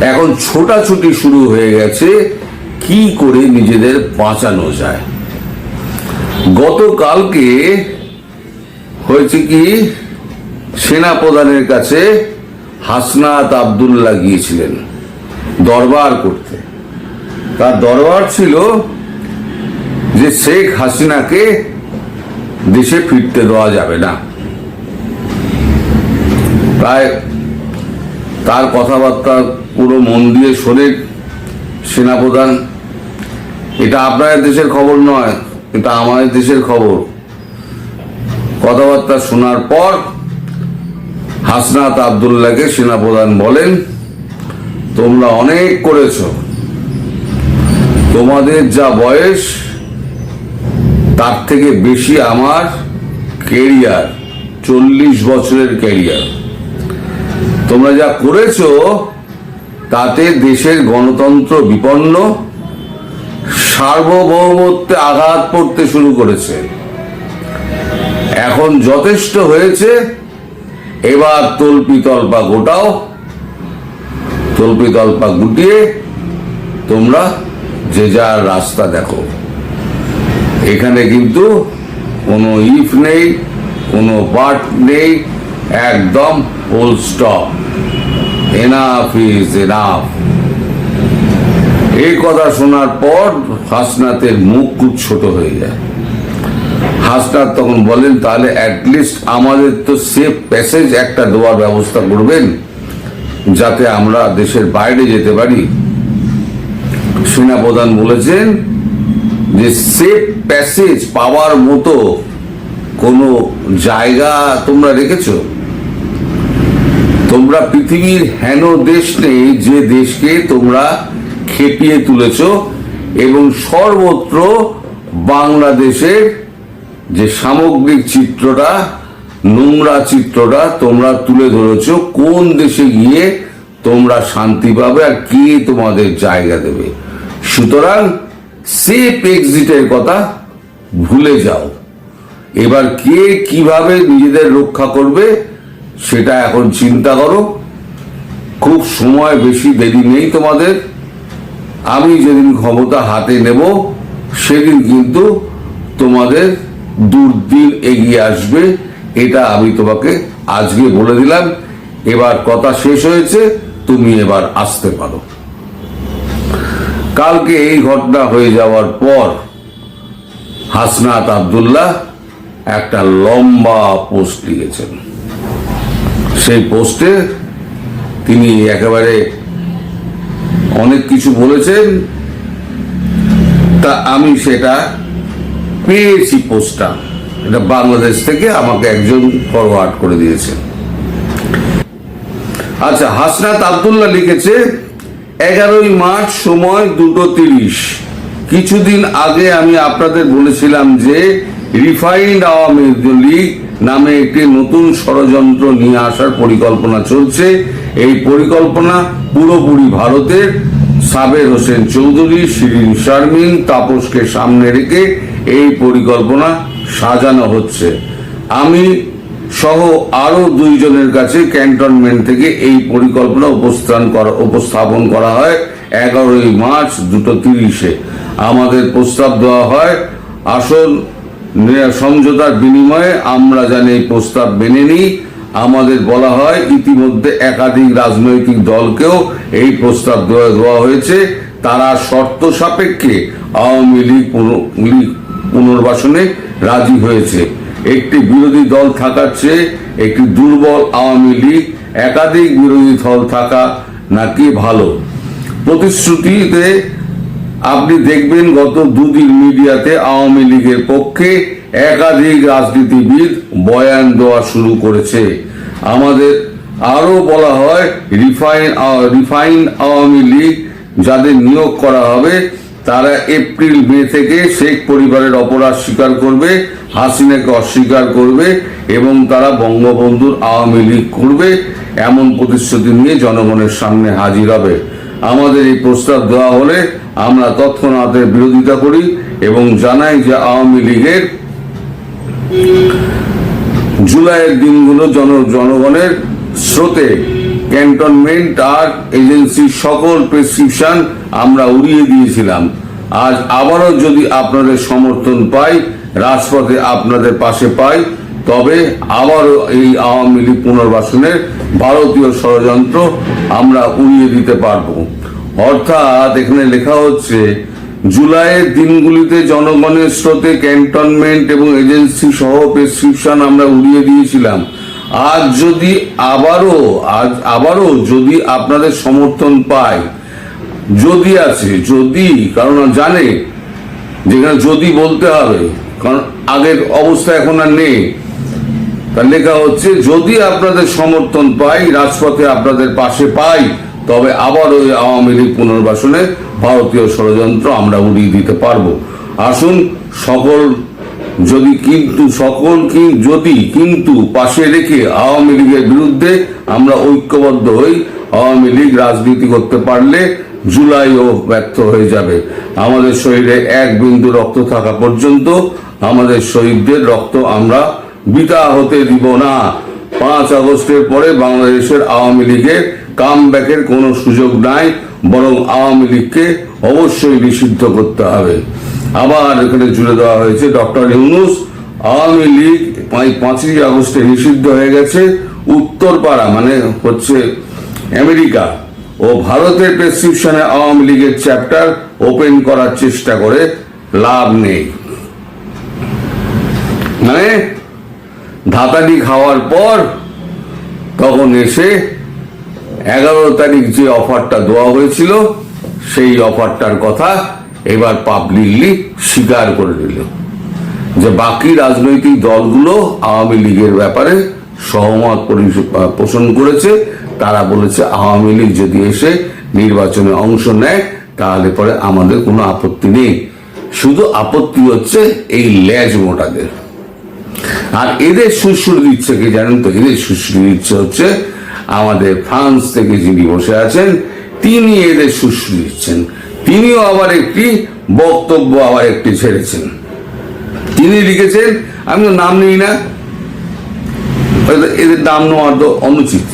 এখন ছোটাছুটি শুরু হয়ে গেছে, কি করে নিজেদের বাঁচানো যায়? গতকালকে হয়েছে কি সেনা প্রধানের কাছে হাসনাত আবদুল্লাহ গিয়েছিলেন দরবার করতে। তার দরবার ছিল যে শেখ হাসিনাকে দেশে ফিরতে দেওয়া যাবে না। প্রায় তার কথাবার্তা পুরো মন দিয়ে শোনেন সেনাপ্রধান, এটা আপনাদের দেশের খবর নয়, এটা আমাদের দেশের খবর। কথাবার্তা শোনার পর হাসনাত আবদুল্লাহকে সেনাপ্রধান বলেন, তোমরা অনেক করেছ। তোমাদের যা বয়স, তার থেকে বেশি আমার কেরিয়ার, চল্লিশ বছরের ক্যারিয়ার তোমরা যা করেছ তাতে দেশের গণতন্ত্র বিপন্ন, সার্বভৌমত্বে আঘাত পড়তে শুরু করেছে। এখন যথেষ্ট হয়েছে, এবার তল্পি তল্পা গোটাও তল্পি তল্পা গুটিয়ে তোমরা যে যার রাস্তা দেখো। এখানে কিন্তু কোনো ইফ নেই, কোনো বাট নেই, একদম full stop enough is enough এই কথা শোনার পর হাসনাতের মুখ খুব ছোট হয়ে যায়। হাসনাত তখন বলেন, তাহলে অ্যাটলিস্ট আমাদের তো সেফ প্যাসেজ একটা দেওয়ার ব্যবস্থা করবেন, যাতে আমরা দেশের বাইরে যেতে পারি। সেনাপ্রধান বলেছেন যে সেফ প্যাসেজ পাওয়ার মতো কোনো জায়গা তোমরা রেখেছো? তোমরা পৃথিবীর হেন দেশ নেই, যে দেশকে তোমরা খেপিয়ে তুলেছ এবং সর্বত্র বাংলাদেশের যে সামগ্রিক চিত্রটা, নোংরা চিত্রটা তোমরা তুলে ধরেছ, কোন দেশে গিয়ে তোমরা শান্তি পাবে আর কে তোমাদের জায়গা দেবে। সুতরাং সেফ এক্সিটের কথা ভুলে যাও। এবার কে কীভাবে নিজেদের রক্ষা করবে সেটা এখন চিন্তা করো। খুব সময় বেশি দেরি নেই তোমাদের। আমি যেদিন ক্ষমতা হাতে নেব, সেদিন কিন্তু তোমাদের দুর্দিন এগিয়ে আসবে। এটা আমি তোমাকে আজকে বলে দিলাম। এবার কথা শেষ হয়েছে, তুমি এবার আসতে পারো। কালকে এই ঘটনা হয়ে যাওয়ার পর হাসনাত আবদুল্লাহ একটা লম্বা পোস্ট লিখেছেন। সেই পোস্টে তিনি একেবারে অনেক কিছু বলেছেন। তা আমি সেটা পেয়েছি পোস্টটা। এটা বাংলাদেশ থেকে আমাকে একজন ফরওয়ার্ড করে দিয়েছে। আচ্ছা হাসনাত আবদুল্লাহ লিখেছে, এগারোই মার্চ সময় দুটো তিরিশ। কিছুদিন আগে আমি আপনাদের বলেছিলাম যে রিফাইন্ড আওয়ামী লীগ নামে একটি নতুন ষড়যন্ত্র নিয়ে আসার পরিকল্পনা চলছে। এই পরিকল্পনা পুরোপুরি ভারতের। সাবের হোসেন চৌধুরী, শিরিন শারমিন, তাপসকে সামনে রেখে এই পরিকল্পনা সাজানো হচ্ছে। আমি সহ আরও দুইজনের কাছে ক্যান্টনমেন্ট থেকে এই পরিকল্পনা উপস্থান করা, উপস্থাপন করা হয় এগারোই মার্চ দুটো তিরিশে। আমাদের প্রস্তাব দেওয়া হয়, আসল সমঝোতার বিনিময়ে আমরা জানি এই প্রস্তাব মেনে নিই। আমাদের বলা হয়, ইতিমধ্যে একাধিক রাজনৈতিক দলকেও এই প্রস্তাব দেওয়া হয়েছে। তারা শর্ত সাপেক্ষে আওয়ামী লীগ পুনর্বাসনে রাজি হয়েছে। একটি বিরোধী দল থাকার চেয়ে একটি দুর্বল আওয়ামী লীগ, একাধিক বিরোধী দল থাকা নাকি ভালো? প্রতিশ্রুতিতে আপনি দেখবেন, গত দুদিন মিডিয়াতে আওয়ামী লীগের পক্ষে একাধিক রাজনীতিবিদ বয়ান দেওয়া শুরু করেছে। আমাদের আরও বলা হয়, রিফাইন রিফাইন আওয়ামী লীগ যাদের নিয়োগ করা হবে, তারা এপ্রিল, মে থেকে শেখ পরিবারের অপরাধ স্বীকার করবে, হাসিনাকে অস্বীকার করবে এবং তারা বঙ্গবন্ধুর আওয়ামী লীগ করবে এমন প্রতিশ্রুতি নিয়ে জনগণের সামনে হাজির হবে। আমাদের এই প্রস্তাব দেওয়া হলে আমরা তৎক্ষণাৎ বিরোধিতা করি এবং জানাই যে আওয়ামী লীগের জুলাইয়ের দিনগুলো জন, জনগণের স্রোতে ক্যান্টনমেন্ট আর এজেন্সির সকল প্রেসক্রিপশন আমরা উড়িয়ে দিয়েছিলাম। আজ আবারও যদি আপনাদের সমর্থন পাই, রাজপথে আপনাদের পাশে পাই, তবে আবারও এই আওয়ামী লীগ পুনর্বাসনের ভারতীয় ষড়যন্ত্র আমরা উড়িয়ে দিতে পারব। অর্থাৎ এখানে লেখা হচ্ছে জুলাইয়ের দিনগুলিতে জনগণের স্রোতে ক্যান্টনমেন্ট এবং এজেন্সি সহ প্রেসক্রিপশন আমরা উড়িয়ে দিয়েছিলাম। আজ যদি আবারও, আজ আবারও যদি আপনাদের সমর্থন পায় যদি আছে, যদি, কারণ জানে, যেখানে যদি বলতে হবে, কারণ আগের অবস্থা এখন আর নেই। তার লেখা হচ্ছে, যদি আপনাদের সমর্থন পাই, রাজপথে আপনাদের পাশে পাই, তবে আবার ওই আওয়ামী লীগ পুনর্বাসনে ভারতীয় ষড়যন্ত্র আমরা উড়িয়ে দিতে পারব। আসুন, সকল যদি কিন্তু, সকল কি যদি কিন্তু পাশে রেখে আওয়ামী লীগের বিরুদ্ধে আমরা ঐক্যবদ্ধ হই, আওয়ামী লীগ রাজনীতি করতে পারলে জুলাইও ব্যর্থ হয়ে যাবে। আমাদের শরীরে এক বিন্দু রক্ত থাকা পর্যন্ত আমাদের শহীদদের রক্ত আমরা বিতা হতে দিব না। পাঁচ আগস্টের পরে বাংলাদেশের আওয়ামী লীগের কাম ব্যাকের কোনো সুযোগ নাই। বরং আওয়ামী লীগকে অবশ্যই নিষিদ্ধ করতে হবে। আবার এখানে জুড়ে দেওয়া হয়েছে, ডক্টর ইউনুস আওয়ামী লীগ পাঁচই আগস্টে নিষিদ্ধ হয়ে গেছে। উত্তরপাড়া মানে হচ্ছে আমেরিকা ও ভারতের প্রেসক্রিপশনে আওয়ামী লীগের চ্যাপ্টার ওপেন করার চেষ্টা করে লাভ নেই। মানে ধাতানি খাওয়ার পর তখন এসে এগারো তারিখ যে অফারটা দেওয়া হয়েছিল, সেই অফারটার কথা এবার পাবলিকলি স্বীকার করে দিল যে বাকি রাজনৈতিক দলগুলো আওয়ামী লীগের ব্যাপারে সহমত পোষণ করেছে। তারা বলেছে, আওয়ামী লীগ যদি এসে নির্বাচনে অংশ নেয়, তাহলে পরে আমাদের কোনো আপত্তি নেই। শুধু আপত্তি হচ্ছে এই ল্যাজ মোটাদের। আর এদের সুশ্রুতি দিচ্ছে কি জানেন তো? এদের সুশ্রুতি দিচ্ছে হচ্ছে আমাদের ফ্রান্স থেকে যিনি বসে আছেন, তিনি এদের সুশ্রুতি দিচ্ছেন। তিনিও আবার একটি বক্তব্য আবার একটি ছেড়েছেন। তিনি লিখেছেন, আমি তো নাম নিই না। এদের নাম নেওয়া তো অনুচিত।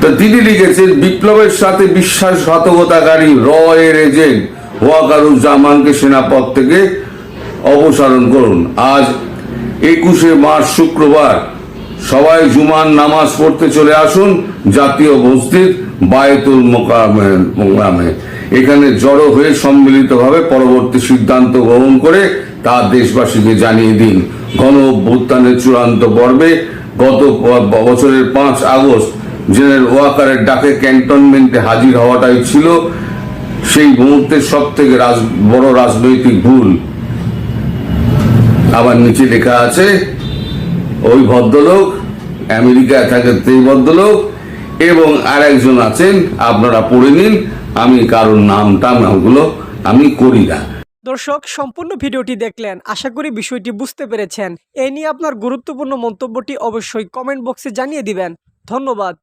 তো তিনি লিখেছেন, বিপ্লবের সাথে বিশ্বাসঘাতকতাকারী র এর এজেন্ট ওয়াকারুজ্জামানকে সেনাপদ থেকে অপসারণ করুন। আজ একুশে মার্চ শুক্রবার সবাই জুমার নামাজ পড়তে চলে আসুন, জাতীয় মসজিদ বায়তুল মোকামে এখানে জড়ো হয়ে সম্মিলিতভাবে পরবর্তী সিদ্ধান্ত গ্রহণ করে তা দেশবাসীকে জানিয়ে দিন। গণ অভ্যুত্থানের চূড়ান্ত পর্বে গত বছরের পাঁচ আগস্ট জেনারেল ওয়াকারের ডাকে ক্যান্টনমেন্টে হাজির হওয়াটাই ছিল সেই মুহূর্তের সব থেকে বড় রাজনৈতিক ভুল। আবার নিচে লেখা আছে, ওই ভদ্রলোক আমেরিকায় থাকে সেই ভদ্রলোক এবং আর একজন আছেন, আপনারা পড়ে নিন, আমি কারোর নাম টাম ওগুলো আমি করি না। দর্শক, সম্পূর্ণ ভিডিওটি দেখলেন, আশা করি বিষয়টি বুঝতে পেরেছেন। এ নিয়ে আপনার গুরুত্বপূর্ণ মন্তব্যটি অবশ্যই কমেন্ট বক্সে জানিয়ে দিবেন। ধন্যবাদ।